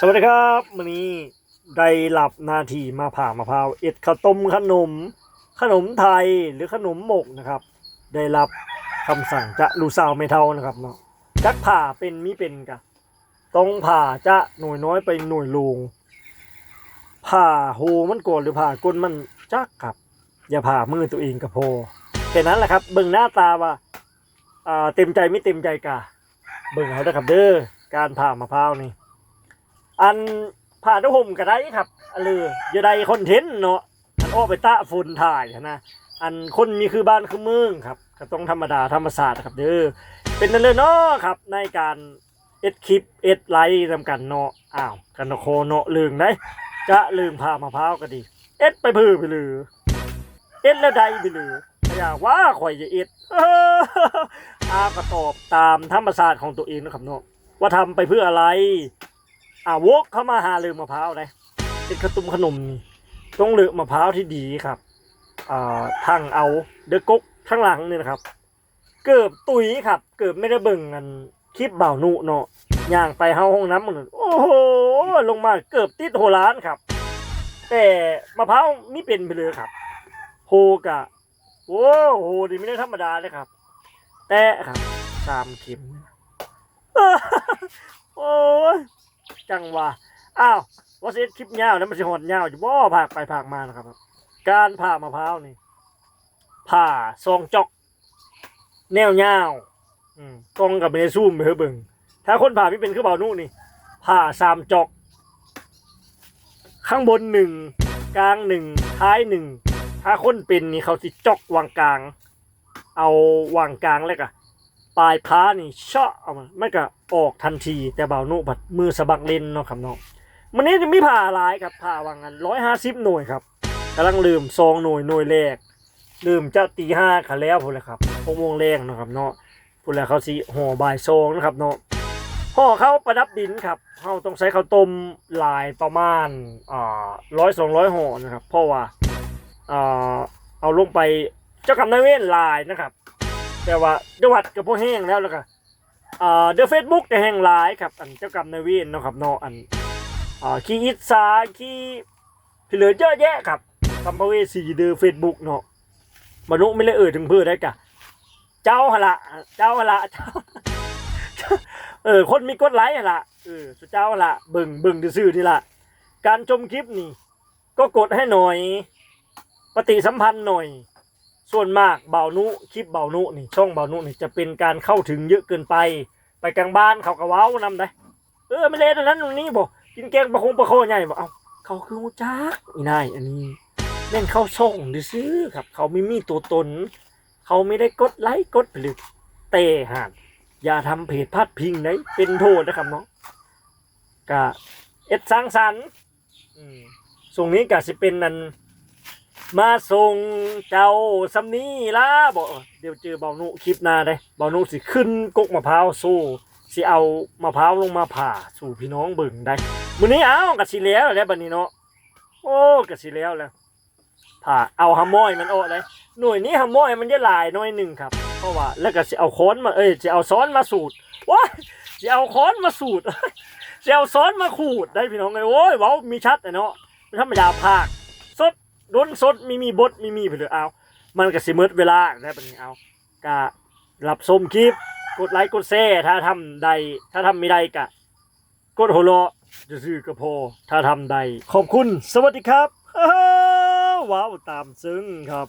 สวัสดีครับวันนี้ได้หลับนาทีมาผ่ามะพร้าวเอ็ดข้าวต้มขนม ขนมไทยหรือขนมหมกนะครับ ได้รับคำสั่งจะลูสาวไม่เท่านะครับเนาะจักผ่าเป็นมิเป็นกะต้องผ่าจะหน่วยน้อยไปหน่วยลงผ่าโหมันโกนหรือผ่าก้นมันจักครับ อย่าผ่ามือตัวเองก็พอแค่นั้นแหละครับเบิ่งหน้าตาว่าอ่าเต็มใจไม่เต็มใจกะเบิ่งเอาเด้อครับเด้อการผ่ามะพร้าวนี่ อันผ่าด้วยห่มก็ได้ครับอันเลยอย่าได้คอนเทนต์เนาะอันอ้อไปตะฝุ่นถ่ายนะอันคนมีคือบ้านคือเมืองครับก็ต้องธรรมดาธรรมศาสตร์ครับเด้อเป็นนั่นเลยเนาะครับ ในการเอ็ดคลิปเอ็ดไลฟ์ทำกันเนาะอ้าวกันโคเนาะลืมได้จะลืมผ่ามะพร้าวก็ดี เอ็ดไปพื้อไปเลยเอ็ดแล้วใดไปเลยอยากว่าข่อยจะเอ็ดอออาก็ตอบตามธรรมศาสตร์ของตัวเองนะครับเนาะว่าทำไปเพื่ออะไร อ่าวกเข้ามาหาลืมมะพร้าวเลยเป็นขนมขนมนี่ต้องเลือกมะพร้าวที่ดีครับอ่าทางเอาเดอะกกข้างหลังนี่นะครับ เกือบตุยครับ เกือบไม่ได้เบิ่งกันคลิปเบาหนุเนาะย่างไปเฮาห้องน้ำมันโอ้โหลงมาเกือบติดโหล้านครับ แต่มะพร้าวนี่เป็นไปเลยครับโฮกะโอ้โหดีไม่ได้ธรรมดาเลยครับ แต่ครับสามเข็มโอ้ย จังหวะอ้าวว่าเซตคลิปยาวนะมันจะหดยาวอยู่บ่ผากไปผากมานะครับ การผ่ามะพร้าวนี่ผ่าซองจอกแนวยาวอืมกลองกับเบซูมไปเฮอะเบิงถ้าคนผ่าไม่เป็นคือเบานู่นนี่ ผ่าสามจอก ข้างบนหนึ่งกลางหนึ่งท้ายหนึ่งถ้าคนเป็นนี่เขาสิจอกวางกลาง เอาวางกลางแล้วก็ ปลายพ้านี่เชาะเอามาไม่ก็ออกทันที แต่เบาโนบัดมือสะบักเล่นเนาะครับเนาะมันนี้จะมีผ่าลายครับผ่าวางกันร้อยห้าสิบหน่วยครับกำลังลืมซองหน่วยหน่วยแรกลืมเจะตีห้าขันแล้วพูดเลยครับหกโมงแรงเนาะครับเนาะพูดแล้วเขาสีห่อบ่ายซองนะครับเนาะห่อเขาประดับดินครับเขาต้องใช้ข้าวต้มลายประมาณอ่าร้อยสองร้อยห่อนะครับเพราะว่าอ่าเอาลงไปเจ้ากรรมนายเวรลายนะครับ แต่ว่าเดวัดกับพวกแห้งแล้วแล้วก็อ่าเดอะเฟซบุ๊กจะแห้งหลายครับอันเจ้ากรรมนายเวรเนาะครับเนาะอันอ่าขี้อิสาขี้พี่เหลือเยอะแยะครับสัมภเวสีเดอะเฟซบุ๊กเนาะมนุษย์ไม่เลยเอ่ยถึงเพื่อได้กะเจ้าหละเจ้าหละเจ้าเออคนมีกดไลค์ละเออสุเจ้าละเบิ่งเบิ่งซื่อนี่ละการชมคลิปนี่ ก็กดให้หน่อย ปฏิสัมพันธ์หน่อย ส่วนมากเบานุคลิปเบานุนี่ช่องเบานุนี่จะเป็นการเข้าถึงเยอะเกินไป ไปกลางบ้านเขากระเว้านำได้เออไม่เล่นอันนั้นตรงนี้บ่กินแกงประคงประโคใหญ่บ่เอาเขาคือหูจักอีนายอันนี้เล่นเข้าช่องดิซื้อครับ เขาไม่มีตัวตน เขาไม่ได้กดไลค์กดหรือเตะหานอย่าทำเพจพาดพิงได้เป็นโทษนะครับเนาะกะเอ็ดสร้างสรรค์ส่งนี้กะสิเป็นนัน มาส่งเจ้าซัมนีล่ะบอกเดี๋ยวเจอเบาหนุคลิปหน้าได้เบาหนุสิขึ้นกกมะพร้าวสู้สิเอามะพร้าวลงมาผ่าสู่พี่น้องเบิ่งได้มื้อนี้เอากะสิแล้วแล้วบัดนี้เนาะโอ้กะสิแล้วแล้วผ่าเอาฮัมมอยมันออกเลยหน่วยนี้ฮัมมอยมันจะหลายหน่วยหนึ่งครับ เพราะว่าแล้วก็จะเอาค้อนมาเอ้ยจะเอาซ้อนมาสูตรว้าจะเอาค้อนมาสูตรจะเอาซ้อนมาขูดได้พี่น้องเลยโอ้ยเว้ามีชัดแต่เนาะไม่ธรรมดาภาค ดด้นสดมีมีบดมีมีไปเลยเอา มันก็สิมืดเวลาได้ปะนี้เอากะรับชมคลิป กดไลค์กดแชร์ถ้าทำใด ถ้าทำไม่ได้กะกดหัวเราะจะซื้อกระโพถ้าทำใด ขอบคุณ สวัสดีครับว้าวตามซึ้งครับ